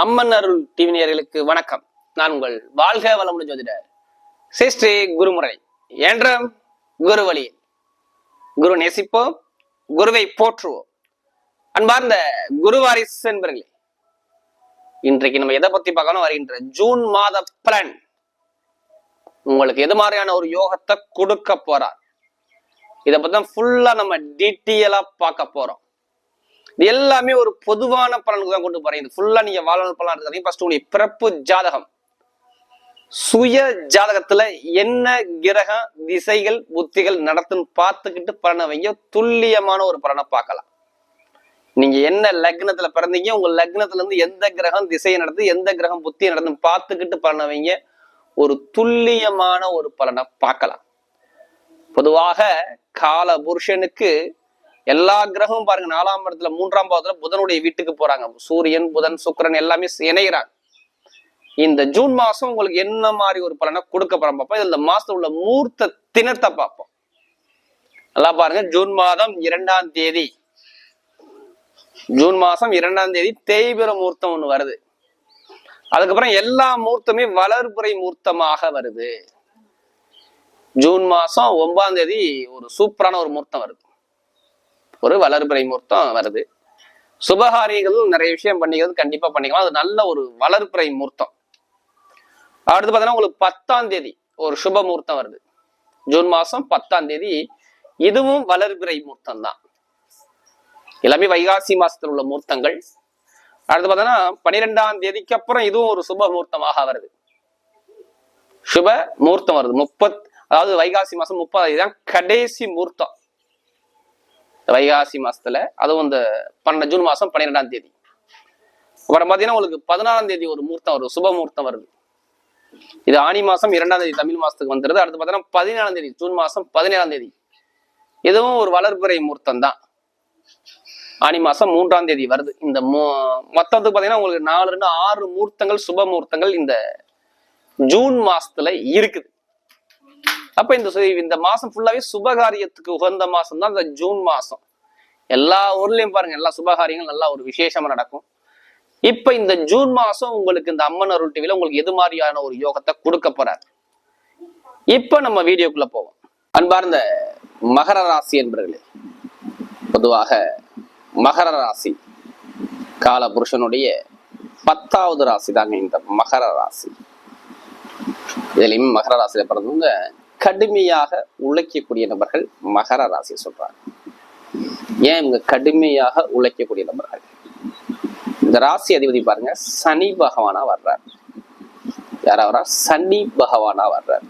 அம்மன் அருள் டிவினியர்களுக்கு வணக்கம். நான் உங்கள் வாழ்க வளமுடன் ஜோதிடர் சிஸ்ரீ குருமுறை என்ற குரு வழி குரு நேசிப்போம் குருவை போற்றுவோம். அன்பார்ந்த குருவாரிஸ் என்பர்களே இன்றைக்கு நம்ம எதை பத்தி பார்க்கணும்? வருகின்ற ஜூன் மாத பலன். உங்களுக்கு எது மாதிரியான ஒரு யோகத்தை கொடுக்க போறார்? இதை பத்தி தான் ஃபுல்லா நம்ம டீட்டெயிலா பார்க்க போறோம். இது எல்லாமே ஒரு பொதுவான பலனுக்கு தான் கொண்டு போறேன். இது ஃபுல்லா நீங்க வாழ்நாள் பலன் இருக்காதீங்க ஃபர்ஸ்ட் உங்களுடைய பிறப்பு ஜாதகம். சுய ஜாதகத்துல என்ன கிரக திசைகள் புத்திகள் நடத்துன்னு பார்த்துக்கிட்டு பலனை வைங்க. துல்லியமான ஒரு பலனை பார்க்கலாம். நீங்க என்ன லக்னத்துல பிறந்தீங்க உங்க லக்னத்துல இருந்து எந்த கிரகம் திசையை நடந்து எந்த கிரகம் புத்தியை நடத்துன்னு பார்த்துக்கிட்டு பலனை வைங்க. ஒரு துல்லியமான ஒரு பலனை பார்க்கலாம். பொதுவாக கால புருஷனுக்கு எல்லா கிரகமும் பாருங்க நாலாம் இடத்துல மூன்றாம் பாவத்துல புதனுடைய வீட்டுக்கு போறாங்க. சூரியன் புதன் சுக்கிரன் எல்லாமே இணைகிறாங்க இந்த ஜூன் மாசம் உங்களுக்கு என்ன மாதிரி ஒரு பலனை கொடுக்க போறோம் பார்ப்போம் இந்த மாசத்துல உள்ள மூர்த்த தினத்தை பார்ப்போம் நல்லா பாருங்க ஜூன் மாதம் இரண்டாம் தேதி. ஜூன் மாசம் இரண்டாம் தேதி தேய்பிர மூர்த்தம் ஒண்ணு வருது. அதுக்கப்புறம் எல்லா மூர்த்தமே வளர்புறை மூர்த்தமாக வருது. ஜூன் மாசம் ஒன்பதாம் தேதி ஒரு சூப்பரான ஒரு மூர்த்தம் வருது. ஒரு வளர்பிறை மூர்த்தம் வருது. சுபகாரியங்கள் நிறைய விஷயம் பண்ணிக்கிறது கண்டிப்பா பண்ணிக்கலாம். அது நல்ல ஒரு வளர்பிறை முகூர்த்தம் அடுத்து பார்த்தீங்கன்னா உங்களுக்கு பத்தாம் தேதி ஒரு சுப முகூர்த்தம் வருது. ஜூன் மாசம் பத்தாம் தேதி இதுவும் வளர்பிறை மூர்த்தம் தான் எல்லாமே வைகாசி மாசத்தில் உள்ள மூர்த்தங்கள். அடுத்து பார்த்தோன்னா பன்னிரெண்டாம் தேதிக்கு அப்புறம் இதுவும் ஒரு சுப முகூர்த்தமாக வருது. சுப முகூர்த்தம் வருது. முப்பத் அதாவது வைகாசி மாசம் முப்பதாம் தேதி தான் கடைசி மூர்த்தம். வைகாசி மாசத்துல அதுவும் இந்த பன்னெண்டு ஜூன் மாசம் பன்னிரெண்டாம் தேதி. அப்புறம் பாத்தீங்கன்னா உங்களுக்கு பதினாறாம் தேதி ஒரு மூர்த்தம் வருது சுப மூர்த்தம் வருது. இது ஆனி மாசம் இரண்டாம் தேதி தமிழ் மாசத்துக்கு வந்துருது. அடுத்து பாத்தீங்கன்னா பதினேழாம் தேதி ஜூன் மாசம் பதினேழாம் தேதி. இதுவும் ஒரு வளர்ப்புறை மூர்த்தம் தான். ஆனி மாசம் மூன்றாம் தேதி வருது. இந்த மொத்தத்துக்கு பாத்தீங்கன்னா உங்களுக்கு நாலு ரெண்டு ஆறு மூர்த்தங்கள் சுப மூர்த்தங்கள் இந்த ஜூன் மாசத்துல இருக்குது. அப்ப இந்த இந்த மாசம் ஃபுல்லாவே சுபகாரியத்துக்கு உகந்த மாசம் தான் இந்த ஜூன் மாசம். எல்லா ஊர்லயும் பாருங்க எல்லா சுபகாரியங்கள் நல்லா ஒரு விசேஷமா நடக்கும். இப்ப இந்த ஜூன் மாசம் உங்களுக்கு இந்த அம்மன் அருள் டிவில உங்களுக்கு எது மாதிரியான ஒரு யோகத்தை கொடுக்க போறாரு? இப்ப நம்ம வீடியோக்குள்ள போவோம். அன்பார்ந்த மகர ராசி என்பர்களே பொதுவாக மகர ராசி கால புருஷனுடைய பத்தாவது ராசி தாங்க இந்த மகர ராசி. இதுலயும் மகர ராசியில பிறந்தவங்க கடுமையாக உழைக்கக்கூடிய நபர்கள் மகர ராசி சொல்றாங்க. ஏன் இவங்க கடுமையாக உழைக்கக்கூடிய நபர்கள்? இந்த ராசி அதிபதி பாருங்க சனி பகவானா வர்றார். யாரா வர்றார் சனி பகவானா வர்றார்.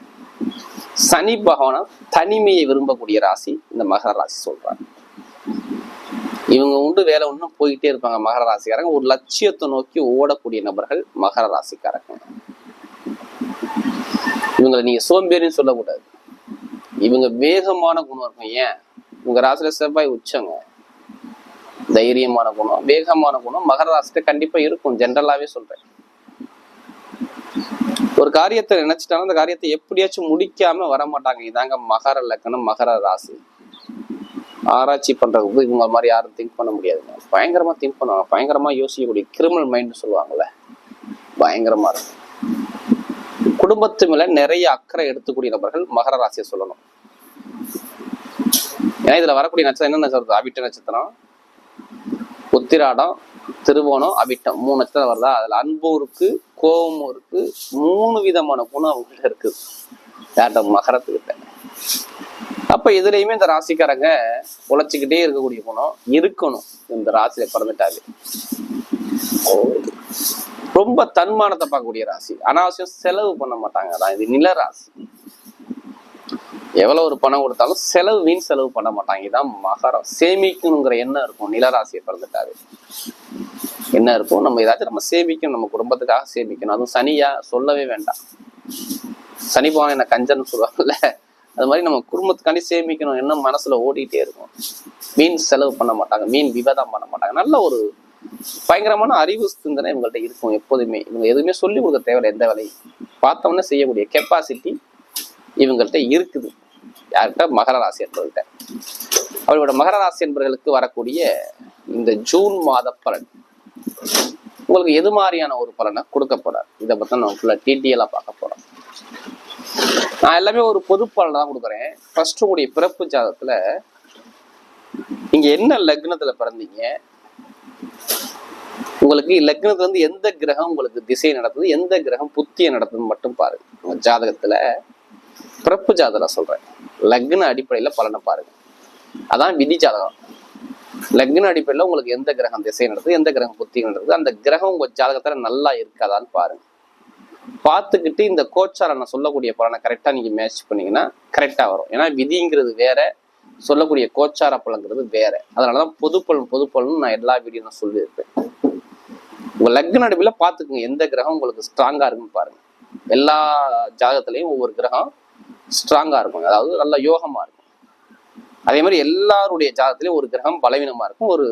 சனி பகவானா தனிமையை விரும்பக்கூடிய ராசி இந்த மகர ராசி சொல்றாங்க இவங்க உண்டு வேலை ஒன்றும் போயிட்டே இருப்பாங்க மகர ராசிக்காரங்க. ஒரு லட்சியத்தை நோக்கி ஓடக்கூடிய நபர்கள் மகர ராசிக்காரங்க. இவங்களை நீங்க சோம்பேறின்னு சொல்லக்கூடாது. இவங்க வேகமான குணம் இருக்கும். ஏன்? உங்க ராசில செவ்வாய் உச்சங்க. தைரியமான குணம் வேகமான குணம் மகர ராசிட்ட கண்டிப்பா இருக்கும். ஜென்ரலாவே சொல்றேன். ஒரு காரியத்தை நினைச்சிட்டாலும் அந்த காரியத்தை எப்படியாச்சும் முடிக்காம வர மாட்டாங்க இதாங்க மகர லக்கணம் மகர ராசி. ஆராய்ச்சி பண்றதுக்கு இவங்க மாதிரி யாரும் திங்க் பண்ண முடியாதுங்க. பயங்கரமா திங்க் பண்ணுவாங்க. பயங்கரமா யோசிக்கக்கூடிய கிரிமினல் மைண்ட் சொல்லுவாங்கல்ல. பயங்கரமா இருக்கும். குடும்பத்து மேல நிறைய அக்கறை எடுத்துக்கூடிய நபர்கள் மகர ராசியை சொல்லணும். ஏன்னா இதுல வரக்கூடிய நட்சத்திரம் என்ன நட்சத்திரம்? அவிட்ட நட்சத்திரம் உத்திராடம் திருவோணம் அவிட்டம் மூணு நட்சத்திரம் வருதா? அதுல அன்பும் இருக்கு கோபமும் இருக்கு மூணு விதமான குணம் அவங்ககிட்ட இருக்கு. யார்கிட்ட? மகரத்துக்கிட்ட. அப்ப இதுலயுமே இந்த ராசிக்காரங்க உழைச்சிக்கிட்டே இருக்கக்கூடிய குணம் இருக்கணும். இந்த ராசியில பிறந்துட்டாவே. ரொம்ப தன்மானத்தை பார்க்கக்கூடிய ராசி. அனாவசியம் செலவு பண்ண மாட்டாங்க. அதான் இது நில ராசி. எவ்வளவு ஒரு பணம் கொடுத்தாலும் செலவு வீண் செலவு பண்ண மாட்டாங்க. இதான் மகரம் சேமிக்கணுங்கிற எண்ணம் இருக்கும். நிலராசியை பிறந்துட்டாவே என்ன இருக்கும்? நம்ம ஏதாச்சும் நம்ம சேமிக்கணும். நம்ம குடும்பத்துக்காக சேமிக்கணும். அதுவும் சனியா சொல்லவே வேண்டாம். சனி பகவான் என்ன கஞ்சன்னு சொல்லுவாங்கல்ல அது மாதிரி நம்ம குடும்பத்துக்காண்டி சேமிக்கணும் என்ன மனசுல ஓடிட்டே இருக்கும். மீன் செலவு பண்ண மாட்டாங்க. மீன் விவாதம் பண்ண மாட்டாங்க. நல்ல ஒரு பயங்கரமான அறிவு சிந்தனை இவங்கள்ட்ட இருக்கும் எப்போதுமே. இவங்க எதுவுமே சொல்லி கொடுக்க தேவையில்லை எந்த வேலையும். பார்த்தோன்னே செய்யக்கூடிய கெப்பாசிட்டி இவங்கள்ட்ட இருக்குது. யார்கிட்ட? மகர ராசி என்பவர்கிட்ட. அவர்களோட மகர ராசி என்பவர்களுக்கு வரக்கூடிய இந்த ஜூன் மாத பலன். உங்களுக்கு எது மாதிரியான ஒரு பலனை கொடுக்க போறார்? இதை பத்தி நம்ம ஃபுல்லா டீட்டெயிலா பார்க்க போறோம். நான் எல்லாமே ஒரு பொது பலன் தான் கொடுக்குறேன். ஃபர்ஸ்ட் உங்களுடைய பிறப்பு ஜாதகத்துல நீங்க என்ன லக்னத்துல பிறந்தீங்க? உங்களுக்கு லக்னத்துல இருந்து எந்த கிரகம் உங்களுக்கு திசை நடத்துது? எந்த கிரகம் புத்திய நடத்துதுன்னு மட்டும் பாருங்க. உங்க ஜாதகத்துல பிறப்பு ஜாதகம் சொல்றேன். லக்ன அடிப்படையில பலனை பாருங்க. அதான் விதி ஜாதகம். லக்ன அடிப்படையில உங்களுக்கு எந்த கிரகம் திசை நடக்குது எந்த கிரகம் புத்தி நடக்குது அந்த கிரகம் உங்க ஜாதகத்துல நல்லா இருக்காதான்னு பாருங்க. பார்த்துக்கிட்டு இந்த கோச்சார நான் சொல்லக்கூடிய பலனை கரெக்டா நீங்க மேட்ச் பண்ணீங்கன்னா கரெக்டா வரும். ஏன்னா விதிங்கிறது வேற சொல்லக்கூடிய கோச்சார பலங்கிறது வேற. அதனாலதான் பொது பொதுப்பலன் நான் எல்லா வீடியோ நான் சொல்லியிருப்பேன். உங்க லக்ன அடிப்படையில பார்த்துக்குங்க எந்த கிரகம் உங்களுக்கு ஸ்ட்ராங்கா இருக்குன்னு பாருங்க. எல்லா ஜாதகத்திலையும் ஒவ்வொரு கிரகம் ஸ்ட்ராங்காக இருக்கும். அதாவது நல்ல யோகமாக இருக்கும். அதே மாதிரி எல்லாருடைய ஜாதகத்திலையும் ஒரு கிரகம் பலவீனமாக இருக்கும். ஒரு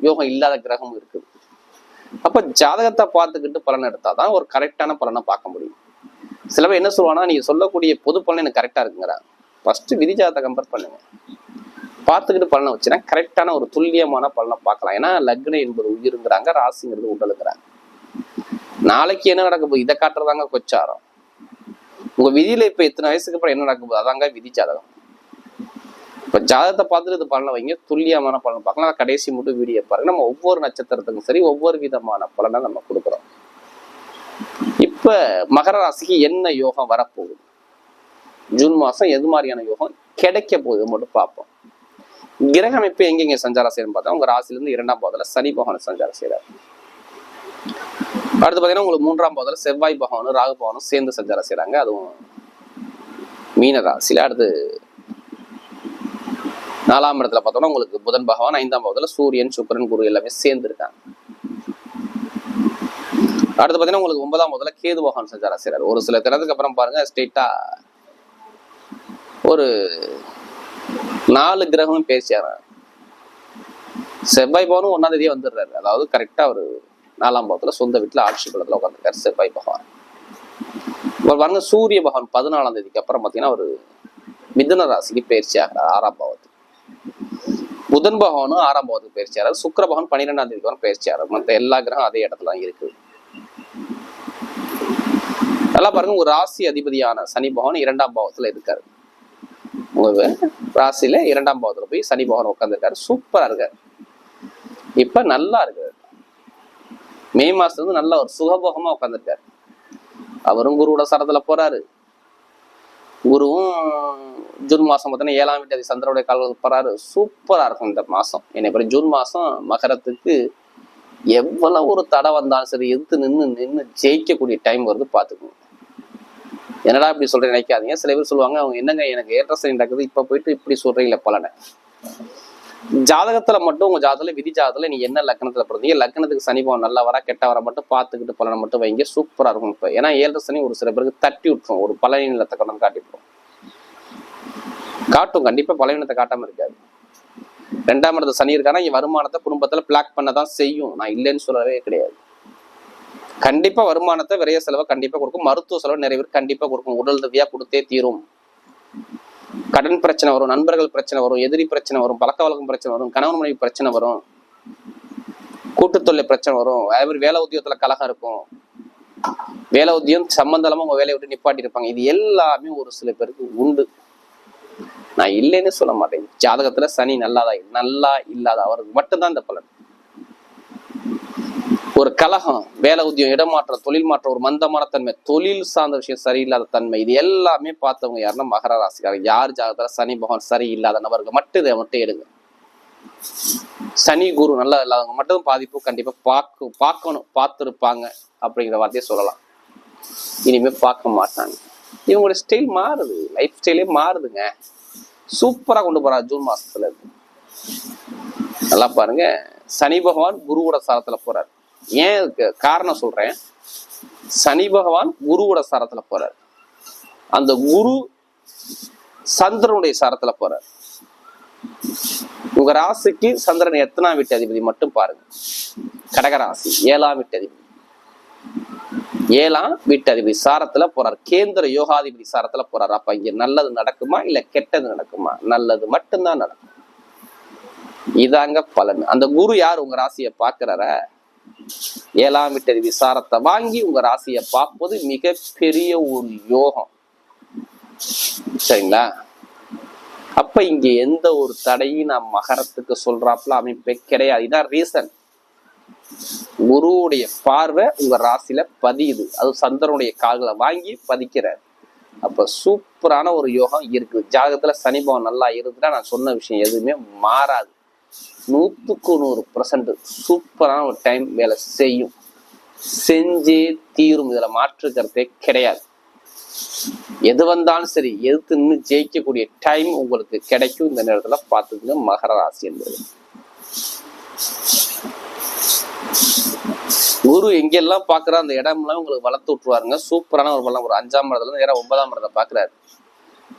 யோகம் இல்லாத கிரகமும் இருக்குது. அப்போ ஜாதகத்தை பார்த்துக்கிட்டு பலன் எடுத்தாதான் ஒரு கரெக்டான பலனை பார்க்க முடியும். சில பேர் என்ன சொல்லுவாங்கன்னா நீங்கள் சொல்லக்கூடிய பொது பலன் எனக்கு கரெக்டாக இருக்குங்கிறாங்க. ஃபஸ்ட்டு விதி ஜாதகத்தை கம்பேர் பண்ணுங்க. பார்த்துக்கிட்டு பலனை வச்சுன்னா கரெக்டான ஒரு துல்லியமான பலனை பார்க்கலாம். ஏன்னா லக்னம் என்பது உயிருங்கிறாங்க ராசிங்கிறது உடலுங்கிறாங்க. நாளைக்கு என்ன நடக்க போகுது? இதை காட்டுறதாங்க கொச்சாரம். உங்க விதியில இப்ப இத்தனை வயசுக்கு அப்புறம் என்ன நடக்க போகுது அதாங்க விதி ஜாதகம். இப்ப ஜாதகத்தை பார்த்துட்டு இது பலனை வைங்க துல்லியமான பலன் பார்க்கலாம். கடைசி மட்டும் வீடியோ பாருங்க. நம்ம ஒவ்வொரு நட்சத்திரத்துக்கும் சரி ஒவ்வொரு விதமான பலனை நம்ம கொடுக்குறோம். இப்ப மகர ராசிக்கு என்ன யோகம் வரப்போகுது? ஜூன் மாசம் எது மாதிரியான யோகம் கிடைக்க போகுது மட்டும் பார்ப்போம். கிரக அமைப்பு எங்கெங்க சஞ்சாரம் செய்யணும் பார்த்தா உங்க ராசில இருந்து இரண்டாம் பாதத்துல சனி பகவான் சஞ்சாரம் செய்யறாரு அடுத்து பாத்தீங்கன்னா உங்களுக்கு மூன்றாம் பாதத்தில் செவ்வாய் பகவானும் ராகு பகவானும் சேர்ந்து சஞ்சாரம் செய்கிறாங்க அதுவும் மீன ராசியில அடுத்து நாலாம் இடத்துல பார்த்தோம்னா உங்களுக்கு புதன் பகவான் ஐந்தாம் பாவத்தில் சூரியன் சுக்கரன் குரு எல்லாமே சேர்ந்து இருக்காங்க. அடுத்து பாத்தீங்கன்னா உங்களுக்கு ஒன்பதாம் முதல்ல கேது பகவான் சஞ்சாரம் செய்றாரு. ஒரு சில தினத்துக்கு அப்புறம் பாருங்க ஸ்டேட்டா ஒரு நாலு கிரகமும் பேசியாரு செவ்வாய் பவனும் ஒன்னாம் தேதியே வந்துடுறாரு. அதாவது கரெக்டா ஒரு நாலாம் பாவத்துல சொந்த வீட்டுல ஆட்சி பலத்துல உட்காந்துருக்காரு செவ்வாய் பகவான். ஒரு பாருங்க சூரிய பகவான் பதினாலாம் தேதிக்கு அப்புறம் பாத்தீங்கன்னா ஒரு மிதுன ராசிக்கு பயிற்சி ஆகிறார் ஆறாம் பாவத்துக்கு. புதன் பகவானும் ஆறாம் பாவத்துக்கு பயிற்சி ஆகிறார். சுக்கர பகவான் பன்னிரெண்டாம் தேதிக்கு வரும் பயிற்சி ஆகிறார். மற்ற எல்லா கிரகம் அதே இடத்துல தான் இருக்கு. நல்லா பாருங்க ஒரு ராசி அதிபதியான சனி பகவான் இரண்டாம் பாவத்துல இருக்காரு. உங்க ராசியில இரண்டாம் பாவத்துல போய் சனி பகவான் உட்காந்துருக்காரு சூப்பரா இருக்காரு. இப்ப நல்லா இருக்காரு. மே மாசத்துல இருந்து நல்ல ஒரு சுகபோகமா உட்காந்துருக்காரு அவரும் குருவோட சரத்துல போறாரு. குருவும் ஜூன் மாசம் பார்த்தீங்கன்னா ஏழாம் வீட்டு சந்திரனுடைய கால்கள் போறாரு. சூப்பரா இருக்கும் இந்த மாசம். என்னை பிறகு ஜூன் மாசம் மகரத்துக்கு எவ்வளவு ஒரு தடை வந்தாலும் சரி எதிர்த்து நின்று நின்று ஜெயிக்கக்கூடிய டைம் வருது பாத்துக்கோங்க என்னடா இப்படி சொல்றேன் நினைக்காதீங்க. சில பேர் சொல்லுவாங்க அவங்க என்னங்க எனக்கு ஏற்ற சரி நடக்குது இப்ப போயிட்டு இப்படி சொல்றீங்களே பலனை ஜாதகத்துல மட்டும் உங்க ஜாதகத்துல விதி ஜாதகத்துல நீ என்ன லக்னத்துல பிறந்தீங்க? லக்னத்துக்கு சனி பவன் நல்லா வரா கெட்ட வர மட்டும் பார்த்துக்கிட்டு பலனை மட்டும் வைங்க. சூப்பரா இருக்கும் இப்ப. ஏன்னா ஏழு சனி ஒரு சில பேருக்கு தட்டி விட்டுரும். ஒரு பலவீனத்தை கொண்டு காட்டிவிடும். காட்டும். கண்டிப்பா பலவீனத்தை காட்டாம இருக்காது. ரெண்டாம் இடத்துல சனி இருக்கானா இங்க வருமானத்தை குடும்பத்துல பிளாக் பண்ணதான் செய்யும். நான் இல்லைன்னு சொல்லவே கிடையாது. கண்டிப்பா வருமானத்தை விரைய செலவை கண்டிப்பா கொடுக்கும். மருத்துவ செலவு நிறைய பேர் கண்டிப்பா கொடுக்கும். உடல் ரீதியா கொடுத்தே தீரும். கடன் பிரச்சனை வரும் நண்பர்கள் பிரச்சனை வரும் எதிரி பிரச்சனை வரும் பழக்க வழக்கம் பிரச்சனை வரும் கணவன் மனைவி பிரச்சனை வரும் கூட்டுத்தொல்லை பிரச்சனை வரும் அதே மாதிரி வேலை உத்தியோகத்துல கலகம் இருக்கும். வேலை உத்தியம் சம்பந்தமா உங்க வேலையை விட்டு நிப்பாட்டி இருப்பாங்க. இது எல்லாமே ஒரு சில பேருக்கு உண்டு. நான் இல்லைன்னு சொல்ல மாட்டேன். ஜாதகத்துல சனி நல்லாதா நல்லா இல்லாத அவருக்கு மட்டும்தான் இந்த பலன். ஒரு கலகம் வேலை உத்தியம் இடமாற்றம் தொழில் மாற்றம் ஒரு மந்தமான தன்மை தொழில் சார்ந்த விஷயம் சரியில்லாத தன்மை இது எல்லாமே பார்த்தவங்க யாருன்னா மகர ராசிக்காரங்க. யார் ஜாதகத்துல சனி பகவான் சரியில்லாத நபர்கள் மட்டும் இதை மட்டும் எடுங்க. சனி குரு நல்லா இல்லாதவங்க மட்டும் பாதிப்பு கண்டிப்பா பார்க்க பார்க்கணும் பார்த்துருப்பாங்க அப்படிங்கிற வார்த்தையை சொல்லலாம். இனிமே பார்க்க மாட்டாங்க. இவங்களோட ஸ்டைல் மாறுது. லைஃப் ஸ்டைலே மாறுதுங்க. சூப்பரா கொண்டு போறா ஜூன் மாசத்துல. இருந்து நல்லா பாருங்க. சனி பகவான் குருவோட சாரத்துல போறாரு. ஏன் காரணம் சொல்றேன். சனி பகவான் குருவோட சாரத்துல போறாரு. அந்த குரு சந்திரனுடைய சாரத்துல போறாரு. உங்க ராசிக்கு சந்திரன் எத்தனாம் வீட்டு அதிபதி மட்டும் பாருங்க. கடகராசி ஏழாம் வீட்டு அதிபதி. ஏழாம் வீட்டு அதிபதி சாரத்துல போறார். கேந்திர யோகாதிபதி சாரத்துல போறார். அப்ப இங்க நல்லது நடக்குமா இல்ல கெட்டது நடக்குமா? நல்லது மட்டும்தான் நடக்கும். இதாங்க பலன். அந்த குரு யார் உங்க ராசியை பாக்குறார? ஏழாம் வீட்டு விசாரத்தை வாங்கி உங்க ராசியை பார்ப்பது மிகப்பெரிய ஒரு யோகம். சரிங்களா? அப்ப இங்க எந்த ஒரு தடையும் நான் மகரத்துக்கு சொல்றாப்புல அமைப்பே கிடையாது. இதான் ரீசன் குருவுடைய பார்வை உங்க ராசியில பதியுது. அது சந்திரனுடைய கால்களை வாங்கி பதிக்கிறார். அப்ப சூப்பரான ஒரு யோகம் இருக்குது. ஜாதகத்துல சனி பவன் நல்லா இருந்துட்டா நான் சொன்ன விஷயம் எதுவுமே மாறாது. நூத்துக்கு நூறு பர்சன்ட் சூப்பரான ஒரு டைம் வேலை செய்யும். செஞ்சே தீரும். இதுல மாற்று கருத்தே கிடையாது. எது வந்தாலும் சரி எதிர்த்து நின்று ஜெயிக்கக்கூடிய டைம் உங்களுக்கு கிடைக்கும். இந்த நேரத்துல பார்த்துக்கங்க மகர ராசி என்பது. குரு எங்கெல்லாம் பாக்குறா அந்த இடம்லாம் உங்களுக்கு வளர்த்து விட்டுருவாருங்க. சூப்பரான ஒரு பலம் ஒரு அஞ்சாம் இடத்துல நேரம் ஒன்பதாம் இடத்தை பார்க்குறாரு.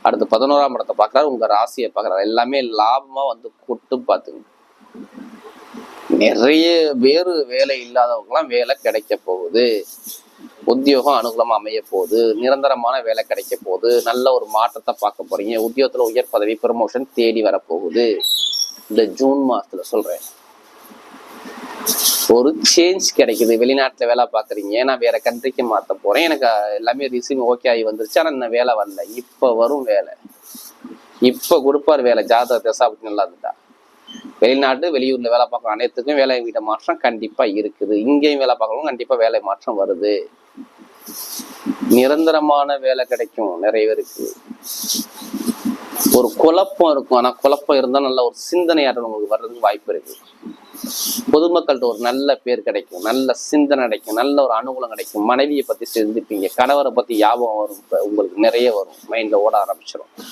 அடுத்து பதினோராம் இடத்தை பார்க்குறாரு. உங்க ராசியை பாக்குறாரு எல்லாமே லாபமா வந்து கொட்டு பார்த்துங்க. நிறைய வேறு வேலை இல்லாதவங்கலாம் வேலை கிடைக்க போகுது. உத்தியோகம் அனுகூலம் அமைய போகுது. நிரந்தரமான வேலை கிடைக்க போகுது. நல்ல ஒரு மாற்றத்தை பார்க்க போறீங்க. உத்தியோகத்துல உயர் பதவி ப்ரமோஷன் தேடி வரப்போகுது இந்த ஜூன் மாசத்துல சொல்றேன். ஒரு சேஞ்ச் கிடைக்குது. வெளிநாட்டுல வேலை பார்க்குறீங்க. நான் வேற கண்ட்ரிக்கு மாத்த போறேன். எனக்கு எல்லாமே ரிசீவ் ஓகே ஆகி வந்துருச்சு. ஆனா இன்னும் வேலை வரல. இப்ப வரும் வேலை. இப்ப கொடுப்பார் வேலை. ஜாதக தசா அப்படி நல்லா இருந்துட்டா. வெளிநாட்டு வெளியூர்ல வேலை பார்க்குற அனைத்துக்கும் வேலை வீட்ட மாற்றம் கண்டிப்பா இருக்குது. இங்கேயும் வேலை பார்க்கறவங்க கண்டிப்பா வேலை மாற்றம் வருது. நிரந்தரமான வேலை கிடைக்கும். நிறைய பேருக்கு. ஒரு குழப்பம் இருக்கும். ஆனா குழப்பம் இருந்தா நல்ல ஒரு சிந்தனையாற்றல் உங்களுக்கு வர்றதுக்கு வாய்ப்பு இருக்கு. பொதுமக்கள்கிட்ட ஒரு நல்ல பேர் கிடைக்கும். நல்ல சிந்தனை கிடைக்கும். நல்ல ஒரு அனுகூலம் கிடைக்கும். மனைவியை பத்தி சிந்திப்பீங்க. கணவரை பத்தி ஞாபகம் வரும். உங்களுக்கு நிறைய வரும். மைண்ட்ல ஓட ஆரம்பிச்சிடும்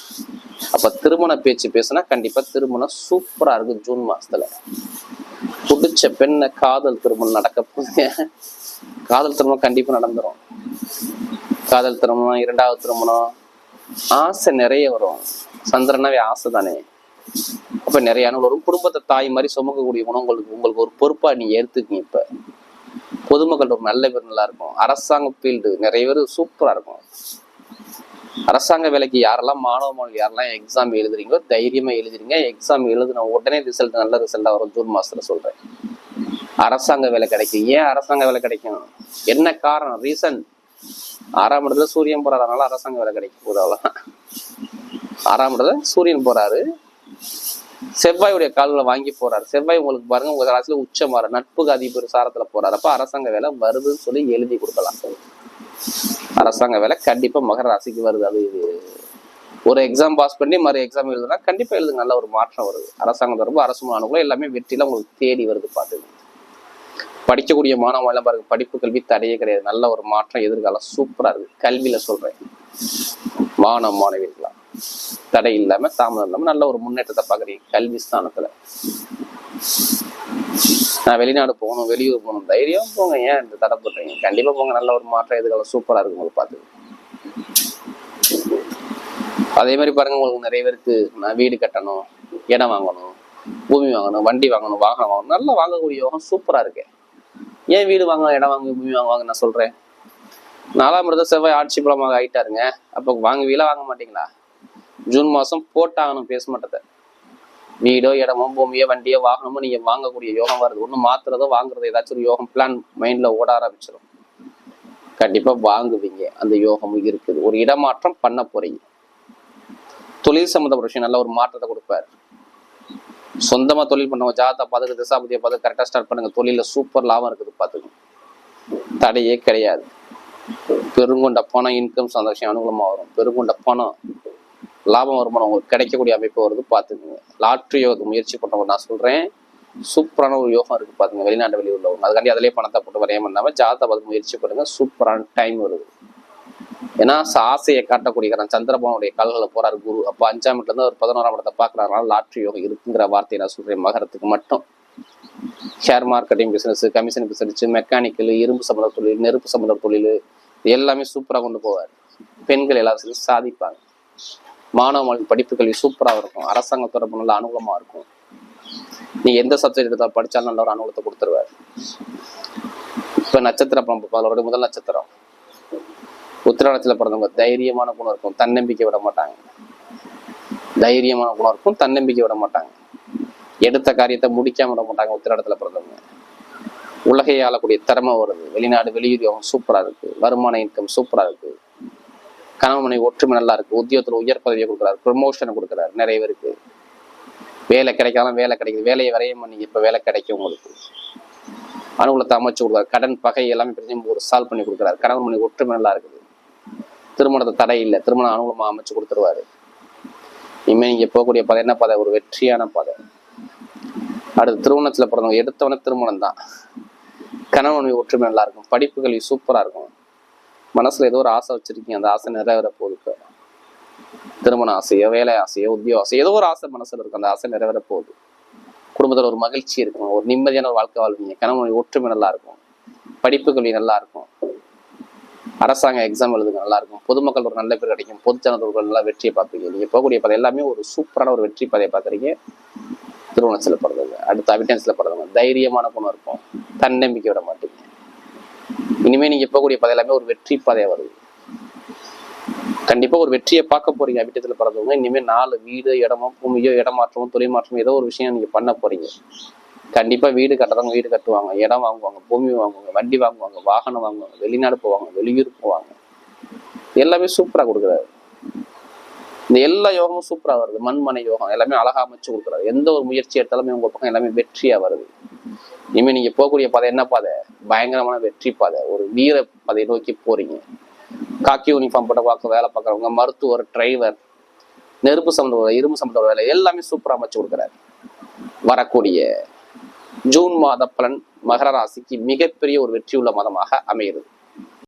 அப்ப திருமண பேச்சு பேசுனா கண்டிப்பா திருமணம் சூப்பரா இருக்கும் ஜூன் மாசத்துல. பிடிச்ச பெண்ணை காதல் திருமணம் நடக்க போகுது. காதல் திருமணம் கண்டிப்பா நடந்துரும். காதல் திருமணம் இரண்டாவது திருமணம் ஆசை நிறைய வரும். சந்திரனாவே ஆசை தானே அப்ப நிறைய ஒரு குடும்பத்தை தாய் மாதிரி சுமக்கக்கூடிய குணம் உங்களுக்கு உங்களுக்கு ஒரு பொறுப்பா நீங்க எடுத்துக்கீங்க இப்ப. பொதுமக்கள் ஒரு நல்ல பேர் நல்லா இருக்கும். அரசாங்க ஃபீல்டு நிறைய பேர் சூப்பரா இருக்கும். அரசாங்க வேலைக்கு யாரெல்லாம் மாணவ மாணவி யாரெல்லாம் எக்ஸாம் எழுதுறீங்களோ தைரியமா எழுதுறீங்க எக்ஸாம் எழுதுன உடனே ரிசல்ட் நல்ல ரிசல்ட்டா வரும். ஜூன் மாசத்துல சொல்றேன். அரசாங்க வேலை கிடைக்கும். ஏன் அரசாங்க வேலை கிடைக்கும்? என்ன காரணம்? ரீசன் ஆறாம் இடத்துல சூரியன் போறாதனால அரசாங்க வேலை கிடைக்கும் போது ஆறாம் இடத்துல சூரியன் போறாரு. செவ்வாயுடைய கால்களை வாங்கி போறாரு. செவ்வாய் உங்களுக்கு பாருங்க உங்க ராசியில உச்சமாறு நட்புக்கு அதிபர் சாரத்துல போறாரு. அப்ப அரசாங்க வேலை வருதுன்னு சொல்லி எழுதி கொடுக்கலாம். அரசாங்க வேலை கண்டிப்பா மகர ராசிக்கு வருது. அது இது ஒரு எக்ஸாம் பாஸ் பண்ணி மறு எக்ஸாம் எழுதுனா கண்டிப்பா எழுதுங்க. நல்ல ஒரு மாற்றம் வருது. அரசாங்கம் தொடர்பு அரசு மாணவர்களும் எல்லாமே வெற்றியில உங்களுக்கு தேடி வருது பாத்துங்க படிக்கக்கூடிய மாணவன் எல்லாம் பாருங்க படிப்பு கல்வி தடையே கிடையாது. நல்ல ஒரு மாற்றம் எதிர்காலம் சூப்பரா இருக்கு. கல்வியில சொல்றேன். மாணவ மாணவிகளா. தடை இல்லாம தாமதம் இல்லாம நல்ல ஒரு முன்னேற்றத்தை பாக்குறீங்க கல்வி ஸ்தானத்துல. நான் வெளிநாடு போகணும் வெளியூர் போகணும் தைரியம் போங்க. ஏன் இந்த தடை போடுறீங்க? கண்டிப்பா போங்க. நல்ல ஒரு மாற்றம் எதிர்காலம் சூப்பரா இருக்கும் உங்களுக்கு பார்த்து. அதே மாதிரி பாருங்க உங்களுக்கு நிறைய பேருக்கு நான் வீடு கட்டணும் இடம் வாங்கணும் பூமி வாங்கணும் வண்டி வாங்கணும் வாகனம் வாங்கணும். நல்லா வாங்கக்கூடிய யோகம் சூப்பரா இருக்கு. ஏன் வீடு வாங்க இடம் வாங்க பூமி வாங்க நான் சொல்றேன்? நாலாம் மருத செவ்வாய் ஆட்சி பலமாக ஆயிட்டாருங்க. அப்போ வாங்குவீங்களா வாங்க மாட்டீங்களா? ஜூன் மாசம் போட்டாகணும் பேச மாட்டதை வீடோ இடமோ பூமியோ வண்டியோ வாகனமோ நீங்க வாங்கக்கூடிய யோகம் வருது. ஒண்ணு மாத்துறதோ வாங்குறதோ ஏதாச்சும் ஒரு யோகம் பிளான் மைண்ட்ல ஓட ஆரம்பிச்சிடும் கண்டிப்பா வாங்குவீங்க. அந்த யோகமும் இருக்குது. ஒரு இடமாற்றம் பண்ண போறீங்க. தொழில் சம்மந்தப்பட்ட விஷயம் நல்ல ஒரு மாற்றத்தை கொடுப்பாரு. சொந்தமா தொழில் பண்ணுவோம் ஜாதா பார்த்துக்கு திசாபதியை பார்த்து கரெக்டா ஸ்டார்ட் பண்ணுங்க. தொழில சூப்பர் லாபம் இருக்குது பார்த்துக்கணும் தடையே கிடையாது. பெருங்கொண்ட பணம் இன்கம் சந்தோஷம் அனுகூலமா வரும். பெருங்கொண்ட பணம் லாபம் வருமானம் உங்களுக்கு கிடைக்கக்கூடிய அமைப்பு வருது பார்த்துக்குங்க. லாட்ரி யோகத்துக்கு முயற்சி பண்ணவங்க நான் சொல்கிறேன் சூப்பரான ஒரு யோகம் இருக்கு பார்த்துங்க வெளிநாட்டு வெளியே உள்ளவங்க அதுக்காண்டி அதிலே பணத்தை போட்டு வரைய பண்ணாமல் ஜாதா பார்த்து முயற்சி பண்ணுங்க சூப்பரான டைம் வருது. ஏன்னா ஆசையை காட்டக்கூடிய சந்திரபவனுடைய கால்களை போறாரு குரு. அப்போ அஞ்சாம் இடத்துல இருந்து ஒரு பதினோராம் இடத்தை பார்க்குறாருனால லாட்ரி யோகம் இருக்குங்கிற வார்த்தையை நான் சொல்றேன் மகரத்துக்கு மட்டும். Share marketing business commission business mechanical இரும்பு சம்பந்த தொழில் நெருப்பு சம்பந்த தொழில் எல்லாமே சூப்பரா கொண்டு போவார். பெண்கள் எல்லாரும் சாதிப்பாங்க. மாணவ படிப்பு கல்வி சூப்பராக இருக்கும். அரசாங்க தொடர்பு நல்ல அனுகூலமா இருக்கும். நீ எந்த சப்ஜெக்ட் எடுத்தால் படிச்சாலும் நல்ல ஒரு அனுகூலத்தை கொடுத்துருவாரு. இப்ப நட்சத்திரம் பதினோட முதல் நட்சத்திரம். உத்திராடத்தில் பிறந்தவங்க தைரியமான குணம் இருக்கும். தன்னம்பிக்கை விட மாட்டாங்க. தைரியமான குணம் இருக்கும். தன்னம்பிக்கை விட மாட்டாங்க. எடுத்த காரியத்தை முடிக்காம விட மாட்டாங்க உத்திராடத்தில் பிறந்தவங்க. உலகை ஆளக்கூடிய திறமை வருது. வெளிநாடு வெளியூர் சூப்பராக சூப்பரா இருக்கு. வருமான இன்கம் சூப்பரா இருக்கு. கணவன் மனைவி ஒற்றுமை நல்லா இருக்கு. உத்தியோகத்தில் உயர் பதவியை கொடுக்குறாரு. ப்ரொமோஷனை கொடுக்குறாரு. நிறைய பேருக்கு. வேலை கிடைக்காம வேலை கிடைக்குது. வேலையை வரையும் பண்ணி இப்போ வேலை கிடைக்கும் உங்களுக்கு. அனுகூலத்தை அமைச்சு கொடுக்குறாரு. கடன் பகை எல்லாமே பிரச்சனை ஒரு சால்வ் பண்ணி கொடுக்குறாரு. கணவன் மனைவி ஒற்றுமை நல்லா இருக்குது. திருமணத்தை தடை இல்லை. திருமணம் அனுகூலமாக அமைச்சு கொடுத்துருவாரு. இனிமேல் நீங்கள் போகக்கூடிய பதை என்ன பதை? ஒரு வெற்றியான பதை. அடுத்து திருமணத்தில் பிறந்தவங்க எடுத்தவன திருமணம் தான் கணவன் மனைவி ஒற்றுமை நல்லா இருக்கும். படிப்பு கல்வி இருக்கும். மனசுல ஏதோ ஒரு ஆசை வச்சிருக்கீங்க. அந்த ஆசை நிறைவேற போகுது. திருமண ஆசையோ வேலை ஆசையோ உத்தியோக ஆசையோ ஏதோ ஒரு ஆசை மனசுல இருக்கும் அந்த ஆசை நிறைவேற போகுது. குடும்பத்துல ஒரு மகிழ்ச்சி இருக்கும். ஒரு நிம்மதியான ஒரு வாழ்க்கை வாழ்வீங்க. கணவன் ஒற்றுமை நல்லா இருக்கும். படிப்பு கல்வி நல்லா இருக்கும். அரசாங்க எக்ஸாம் எழுதுங்க நல்லா இருக்கும். பொதுமக்கள் ஒரு நல்ல பேர் கிடைக்கும். பொது ஜனதர்கள் நல்லா வெற்றியை பார்ப்பீங்க. நீங்க போகக்கூடிய பதை எல்லாமே ஒரு சூப்பரான ஒரு வெற்றி பதையை பார்க்குறீங்க. திருமணத்தில் பிறந்தவங்க அடுத்து அபிட்டன்ஸில் பிறந்தவங்க தைரியமான பொண்ணு இருக்கும். தன்னம்பிக்கை விட மாட்டீங்க இனிமே நீங்க போகக்கூடிய பதை எல்லாமே ஒரு வெற்றி பதையா வருது. கண்டிப்பா ஒரு வெற்றியை பார்க்க போறீங்க அபிட்டத்தில் பிறந்தவங்க. இனிமே நாலு வீடு இடமோ பூமியோ இடமாற்றமோ தொழில் மாற்றமோ ஏதோ ஒரு விஷயம் நீங்க பண்ண போறீங்க. கண்டிப்பா வீடு கட்டுறவங்க வீடு கட்டுவாங்க. இடம் வாங்குவாங்க பூமி வாங்குவாங்க வண்டி வாங்குவாங்க வாகனம் வாங்குவாங்க வெளிநாடு போவாங்க வெளியூர் போவாங்க. எல்லாமே சூப்பரா கொடுக்குறாரு. இந்த எல்லா யோகமும் சூப்பரா வருது. மண்மனை யோகம் எல்லாமே அழகா அமைச்சு கொடுக்குறாரு. எந்த ஒரு முயற்சி எடுத்தாலுமே உங்க பக்கம் எல்லாமே வெற்றியா வருது. இனிமேல் நீங்கள் போகக்கூடிய பாதை என்ன பாதை? பயங்கரமான வெற்றி பாதை. ஒரு வீர பாதையை நோக்கி போறீங்க. காக்கி யூனிஃபார்ம் போட்ட பார்க்க வேலை பார்க்குறவங்க மருத்துவர் டிரைவர் நெருப்பு சம்பந்த இரும்பு சம்பந்த வேலை எல்லாமே சூப்பராக அமைச்சு கொடுக்குறாரு. வரக்கூடிய ஜூன் மாத பலன் மகர ராசிக்கு மிகப்பெரிய ஒரு வெற்றியுள்ள மாதமாக அமைகிறது.